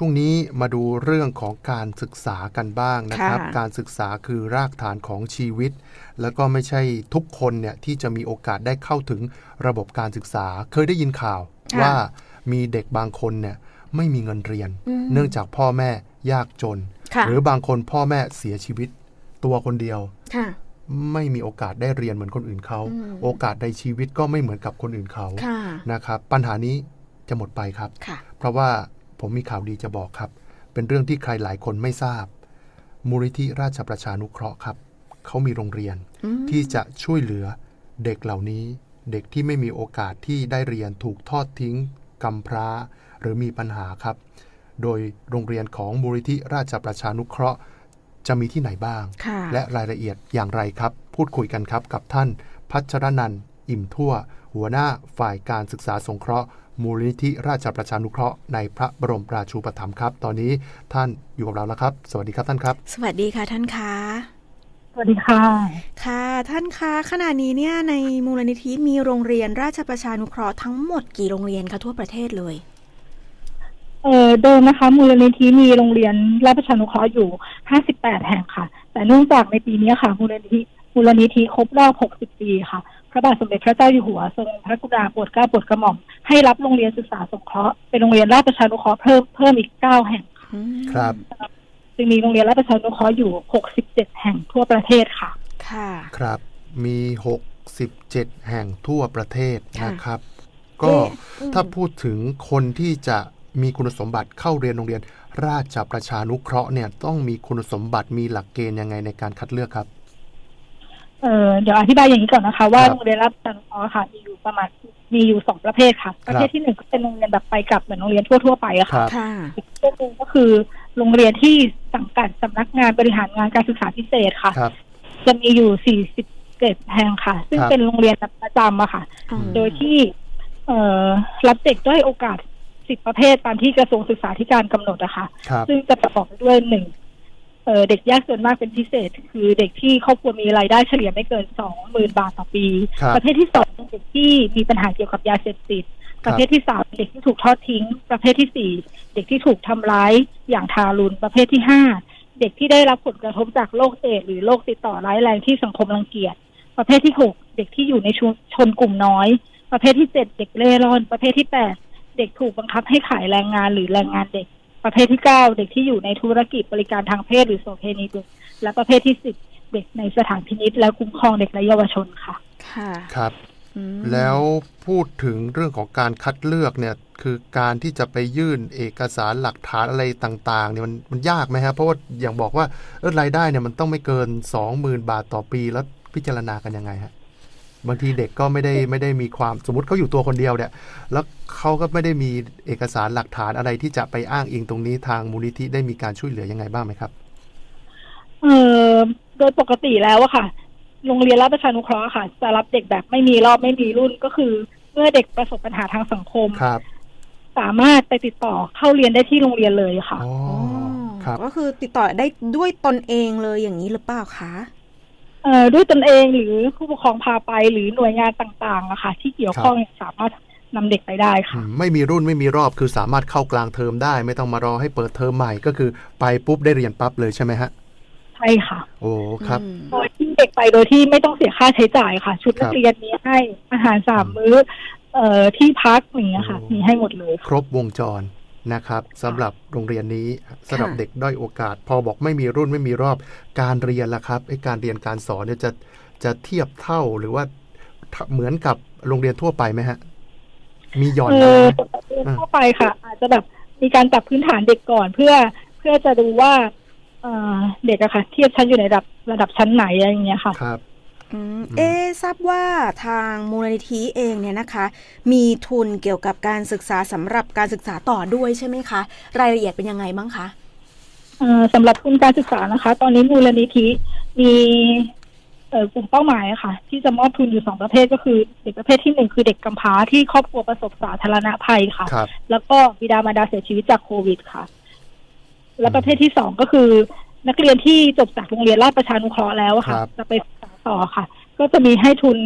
ช่วงนี้มาดูเรื่องของการศึกษากันบ้างนะครับค่ะการศึกษาคือรากฐานของชีวิต แล้วก็ไม่ใช่ทุกคนเนี่ยที่จะมีโอกาสได้เข้าถึงระบบการศึกษา เคยได้ยินข่าวค่ะว่ามีเด็กบางคนเนี่ยไม่มีเงินเรียนอืมเนื่องจากพ่อแม่ยากจนค่ะหรือบางคนพ่อแม่เสียชีวิต ตัวคนเดียวค่ะไม่มีโอกาสได้เรียนเหมือนคนอื่นเขาอืมโอกาสในชีวิตก็ไม่เหมือนกับคนอื่นเขาค่ะนะครับ ปัญหานี้จะหมดไปครับค่ะเพราะว่า ผมมีข่าวดีจะบอกครับ เป็นเรื่องที่ใครหลายคนไม่ทราบ มูลนิธิราชประชานุเคราะห์ครับ เขามีโรงเรียนอืมที่จะช่วยเหลือเด็กเหล่านี้ เด็กที่ไม่มีโอกาสที่ได้เรียนถูกทอดทิ้งกำพร้า หรือมีปัญหาครับ โดยโรงเรียนของมูลนิธิราชประชานุเคราะห์ จะมีที่ไหนบ้างค่ะและรายละเอียดอย่างไรครับ พูดคุยกันครับกับท่านพัชรนันท์อิ่มทั่ว หัวหน้าฝ่ายการศึกษาสงเคราะห์ มูลนิธิราชประชานุเคราะห์ในพระบรมราชูปถัมภ์ครับ ตอนนี้ท่านอยู่กับเราแล้วครับ สวัสดีครับท่านครับ สวัสดีค่ะท่านคะสวัสดีค่ะ ค่ะท่านคะขณะนี้เนี่ยในมูลนิธิมีโรงเรียนราชประชานุเคราะห์ทั้งหมดกี่โรงเรียนคะทั่วประเทศเลยเอ่อเดิมนะคะมูลนิธิมีโรงเรียนราชประชานุเคราะห์อยู่ 58 แห่งค่ะ แต่เนื่องจากในปีนี้ค่ะ มูลนิธิมูลนิธิครบรอบ 60 ปีค่ะพ ระบาทสมเด็จพระเจ้าอยู่หัวทรงพระกรุณาโปรดเกล้าโปรดกระหม่อมให้รับโรงเรียนศึกษาสงเคราะห์เป็นโรงเรียนราชประชานุเคราะห์เพิ่มเพิ่มอีก9แห่งอืมครับจึงมีโรงเรียนราชประชานุเคราะห์อยู่67แห่งทั่วประเทศค่ะ ค่ะครับ มี67แห่งทั่วประเทศค่ะนะครับ ก็เอ๊ะอืมถ้าพูดถึงคนที่จะมีคุณสมบัติเข้าเรียนโรงเรียน ราชประชานุเคราะห์เนี่ยต้องมีคุณสมบัติมีหลักเกณฑ์ยังไงในการคัดเลือกครับ เอ่อเดี๋ยวอธิบายอย่างนี้ก่อนนะคะ ว่าครับโรงเรียนรับประชานุเคราะห์ค่ะมีอยู่ประมาณมีอยู่สองประเภทค่ะ ประเภทที่หนึ่งก็เป็นโรงเรียนแบบไปกลับเหมือนโรงเรียนทั่วๆไปอะคค่ะรับค่ะอีกประเภทหนึ่งก็คือโรงเรียนที่สังกัดสำนักงานบริหารงานการศึกษาพิเศษค่ะครับจะมีอยู่47แห่งค่ะ ซึ่งครับเป็นโรงเรียนประจำอะค่ะอืมโดยที่เอ่อรับเด็กด้อยโอกาส10ประเภทตามที่กระทรวงศึกษาธิการกำหนดนะคะครับซึ่งจะประกอบไปด้วยหนึ่ง เอ่อเด็กยากจนมากเป็นพิเศษ คือเด็กที่ครอบครัวมีรายได้เฉลี่ยไม่เกินสองหมื่นบาทต่อปีครับประเภทที่สองเป็นเด็กที่มีปัญหาเกี่ยวกับยาเสพติด ประเภทที่สามเด็กที่ถูกทอดทิ้ง ประเภทที่สี่เด็กที่ถูกทำร้ายอย่างทารุณประเภทที่ห้าเด็กที่ได้รับผลกระทบจากโรคเอดส์หรือโรคติดต่อร้ายแรงที่สังคมรังเกียจประเภทที่หกเด็กที่อยู่ในชุมชนกลุ่มน้อย ประเภทที่เจ็ดเด็กเร่ร่อน ประเภทที่แปดเด็กถูกบังคับให้ขายแรงงานหรือแรงงานเด็ก ประเภทที่เก้าเด็กที่อยู่ในธุรกิจบริการทางเพศหรือโสเภณีเด็กและประเภทที่สิบเด็กในสถานพินิจและคุ้มครองเด็กและเยาวชนค่ะ ค่ะครับอืมแล้วพูดถึงเรื่องของการคัดเลือกเนี่ยคือการที่จะไปยื่นเอกสารหลักฐานอะไรต่างๆเนี่ยมันมันยากไหมครับเพราะว่าอย่างบอกว่าเออรายได้เนี่ยมันต้องไม่เกิน 20,000 บาทต่อปีแล้วพิจารณากันยังไงฮะ บางทีเด็กก็ไม่ได้ไม่ได้มีความสมมติเขาอยู่ตัวคนเดียวเนี่ย แล้วเขาก็ไม่ได้มีเอกสารหลักฐานอะไรที่จะไปอ้างอิงตรงนี้ทางมูลนิธิได้มีการช่วยเหลือยังไงบ้างไหมครับ เออโดยปกติแล้วอะค่ะ โรงเรียนรับประชานุเคราะห์ค่ะ จะรับเด็กแบบไม่มีรอบไม่มีรุ่นก็คือ เมื่อเด็กประสบปัญหาทางสังคมครับ สามารถไปติดต่อเข้าเรียนได้ที่โรงเรียนเลยค่ะอ๋ออ๋อครับก็คือติดต่อได้ด้วยตนเองเลยอย่างนี้หรือเปล่าคะเอ่อ ด้วยตนเองหรือผู้ปกครองพาไปหรือหน่วยงานต่างๆอะค่ะที่เกี่ยวข้องสามารถนำเด็กไปได้อืค่ะมไม่มีรุ่นไม่มีรอบคือสามารถเข้ากลางเทอมได้ ไม่ต้องมารอให้เปิดเทอมใหม่ก็คือไปปุ๊บได้เรียนปั๊บเลยใช่ไหมฮะใช่ค่ะ โอ้ครับอืมโดยที่เด็กไปโดยที่ไม่ต้องเสียค่าใช้จ่ายค่ะ ชุดครันับกเรียนมีให้อาหารสามมื้อ เอ่อที่พักอย่างเงี้ยค่ะโอ้มีให้หมดเลย ครบวงจร นะครับสำหรับโรงเรียนนี้สำหรับเด็กด้อยโอกาส พอบอกไม่มีรุ่นไม่มีรอบการเรียนล่ะครับไอ้การเรียนการสอนเนี่ยจะจะเทียบเท่าหรือว่าเหมือนกับโรงเรียนทั่วไปไหมฮะ มีหย่อนเออะไรอไหมปกติทั่วไปค่ะ อาจจะแบบมีการจับพื้นฐานเด็กก่อนเพื่อเพื่อจะดูว่าเอ่อเด็กอะค่ะเทียบชั้นอยู่ในระดับระดับชั้นไหนอะไรอย่างเงี้ยค่ะครับอืมอืม เอ๊ะทราบว่าทางมูลนิธิเองเนี่ยนะคะ มีทุนเกี่ยวกับการศึกษาสำหรับการศึกษาต่อด้วยใช่ไหมคะ รายละเอียดเป็นยังไงบ้างคะเอ่อสำหรับทุนการศึกษานะคะ ตอนนี้มูลนิธิมีเอ่อกลุ่มเป้าหมายอะค่ะ ที่จะมอบทุนอยู่สองประเภทก็คือ เด็กประเภทที่หนึ่งคือเด็กกำพร้าที่ครอบครัวประสบสาธารณภัยค่ะครับแล้วก็บิดามารดาเสียชีวิตจากโควิดค่ะ และประเภทที่สองก็คือ นักเรียนที่จบจากโรงเรียนราชประชานุเคราะห์แล้วอะค่ะครับจะไปศึกษา ต่อค่ะ ก็จะมีให้ทุน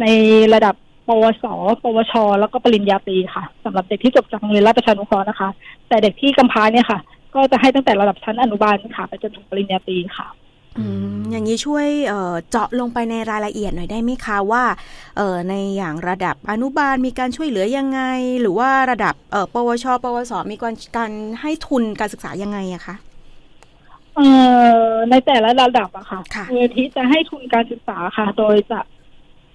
ในระดับปวส ปวช แล้วก็ปริญญาตรีค่ะสำหรับเด็กที่จบจากโรงเรียนราชประชานุเคราะห์นะคะ แต่เด็กที่กำพร้าเนี่ยค่ะ ก็จะให้ตั้งแต่ระดับชั้นอนุบาลค่ะไปจนถึงปริญญาตรีค่ะอย่างนี้ช่วยเจาะลงไปในรายละเอียดหน่อยได้ไหมคะว่าในอย่างระดับอนุบาลมีการช่วยเหลือยังไง หรือว่าระดับปวช ปวส มีการการให้ทุนการศึกษายังไงอะคะ เอ่อในแต่ละระดับอะค่ะค่ะ มูลนิธิจะให้ทุนการศึกษาค่ะ โดยจะ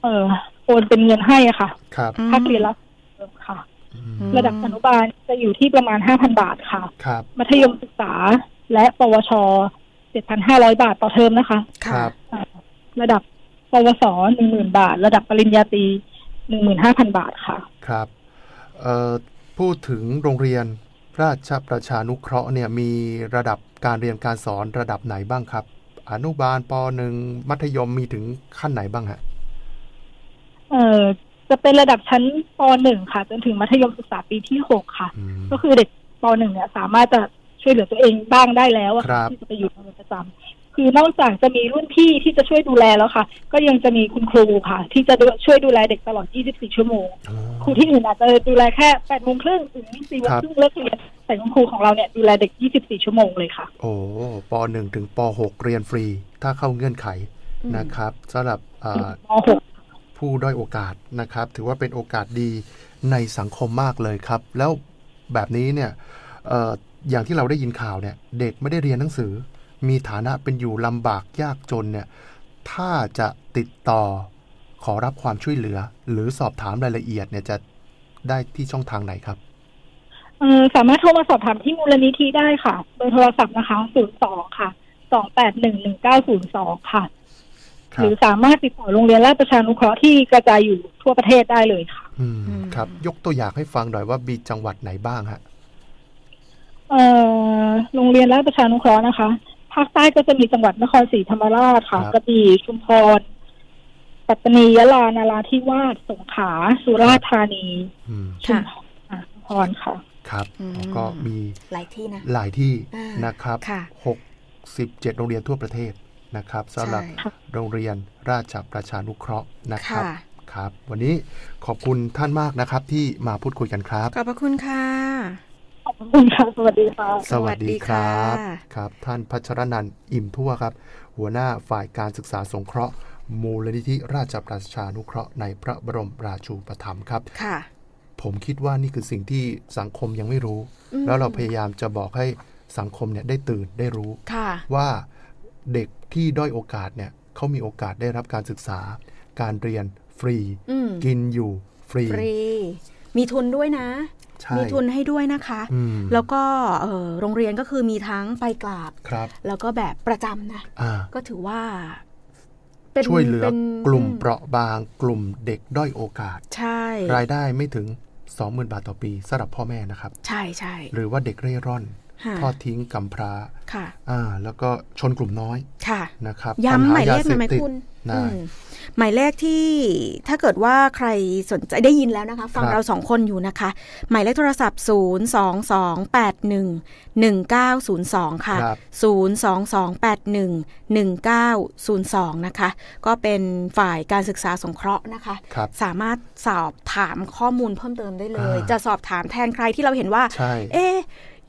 เอ่อโอนเป็นเงินให้อะค่ะครับอืม ภาคเรียนละเดิมค่ะ อือืมมระดับอนุบาลจะอยู่ที่ประมาณห้าพันบาทค่ะ ครับมัธยมศึกษาและปวชเจ็ดพันห้าร้อยบาทต่อเทอมนะคะ คค่ะรับอ่าระดับปวสหนึ่งหมื่นบาท ระดับปริญญาตรีหนึ่งหมื่นห้าพันบาทค่ะ ครับเอ่อพูดถึงโรงเรียนราชประชานุเคราะห์เนี่ยมีระดับ การเรียนการสอนระดับไหนบ้างครับ อนุบาลปหนึ่งมัธยมมีถึงขั้นไหนบ้างฮะเอ่อจะเป็นระดับชั้นปหนึ่งค่ะ จนถึงมัธยมศึกษาปีที่หกค่ะอืมก็คือเด็กปหนึ่งเนี่ยสามารถจะช่วยเหลือตัวเองบ้างได้แล้วอะครัค่ะบที่จะไปอยู่โรงเรียนประจำคือนอกจากจะมีรุ่นพี่ที่จะช่วยดูแลแล้วค่ะ ก็ยังจะมีคุณครูค่ะ ที่จะดูช่วยดูแลเด็กตลอด 24 ชั่วโมงอ๋อครูที่อื่นอาจจะดูแลแค่8โมงครึ่งถึง4โมงครับครึ่งเลิกเรียน แต่คุณครูของเราเนี่ยดูแลเด็ก 24 ชั่วโมงเลยค่ะ โอ้ปหนึ่งถึงปหกเรียนฟรี ถ้าเข้าเงื่อนไขอืมนะครับสำหรับเอ่อม .6 ผู้ด้อยโอกาสนะครับ ถือว่าเป็นโอกาสดีในสังคมมากเลยครับ แล้วแบบนี้เนี่ยเอ่ออย่างที่เราได้ยินข่าวเนี่ย เด็กไม่ได้เรียนหนังสือ มีฐานะเป็นอยู่ลำบากยากจนเนี่ย ถ้าจะติดต่อขอรับความช่วยเหลือ หรือสอบถามรายละเอียดเนี่ยจะได้ที่ช่องทางไหนครับเอ่อ สามารถโทรมาสอบถามที่มูลนิธิได้ค่ะ เบอร์โทรศัพท์นะคะ02ค่ะ2811902ค่ะคหรัรือบสามารถติดต่อโรงเรียนราชประชานุเคราะห์ที่กระจายอยู่ทั่วประเทศได้เลยค่ะอืมอืมครับ ยกตัวอย่างให้ฟังหน่อยว่ามีจังหวัดไหนบ้างฮะเอ่อโรงเรียนราชประชานุเคราะห์นะคะ ภาคใต้ก็จะมีจังหวัดนครศรีธรรมราชค่ะครับกระบี่ชุมพร ปัตตานียะลานาราธิวาสสงขลาสุราษฎร์ธานีอืมชุมค่ะพรอะชุมพรค่ะ ครับอืมก็มีหลายที่นะหลายที่อ่านนะครับค่ะหกสิบเจ็ดโรงเรียนทั่วประเทศนะครับสำหรับใช่โรงเรียนราชประชานุเคราะห์นะครับค่ะครับ วันนี้ขอบคุณท่านมากนะครับ ที่มาพูดคุยกันครับ ขอบพระคุณค่ะขอบคุณค่ะสวัสดีค่ะสวัสดีครับสวัสดีค่ะครับ ท่านพัชรนันท์อิ่มทั่วครับ หัวหน้าฝ่ายการศึกษาสงเคราะห์มูลนิธิราชประชานุเคราะห์ในพระบรมราชูปถัมภ์ครับค่ะ ผมคิดว่านี่คือสิ่งที่สังคมยังไม่รู้อืมแล้วเราพยายามจะบอกให้สังคมเนี่ยได้ตื่นได้รู้ค่ะว่าเด็กที่ด้อยโอกาสเนี่ยเขามีโอกาสได้รับการศึกษา การเรียนฟรีอืมกินอยู่ฟรีฟรี มีทุนด้วยนะใช่มีทุนให้ด้วยนะคะอืมแล้วก็เอ่อโรงเรียนก็คือมีทั้งไปกราบครับแล้วก็แบบประจำนะอ่าก็ถือว่าเป็นช่วยเหลือป็นกลุ่มเปราะบาง กลุ่มเด็กด้อยโอกาส ใช่ รายได้ไม่ถึง 20,000 บาทต่อปีสำหรับพ่อแม่นะครับ ใช่ใช่หรือว่าเด็กเร่ร่อนค่ะ ทอดทิ้งกำพร้าค่ะอ่าแล้วก็ชนกลุ่มน้อยค่ะนะครับย้ำหมายเลขหน่อยไหมปัญติดคุณได้อืมหมายเลขที่ถ้าเกิดว่าใครสนใจได้ยินแล้วนะคะ ฟังครับเราสองคนอยู่นะคะ หมายเลขโทรศัพท์ 0 2 2 8 1 1 9 0 2 ค่ะครับ0 2 2 8 1 1 9 0 2 นะคะ ก็เป็นฝ่ายการศึกษาสงเคราะห์นะคะครับสามารถสอบถามข้อมูลเพิ่มเติมได้เลยอ่าจะสอบถามแทนใครที่เราเห็นว่าใช่เอ๊ะ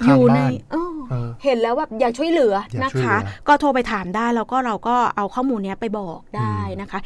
อข้างยู่ในบ้านเออเออเห็นแล้วแบบอยากช่วยเหลืออยากนะช่วยเหลืคะอก็โทรไปถามได้แล้วก็เราก็เอาข้อมูลเนี้ยไปบอกได้นะคะ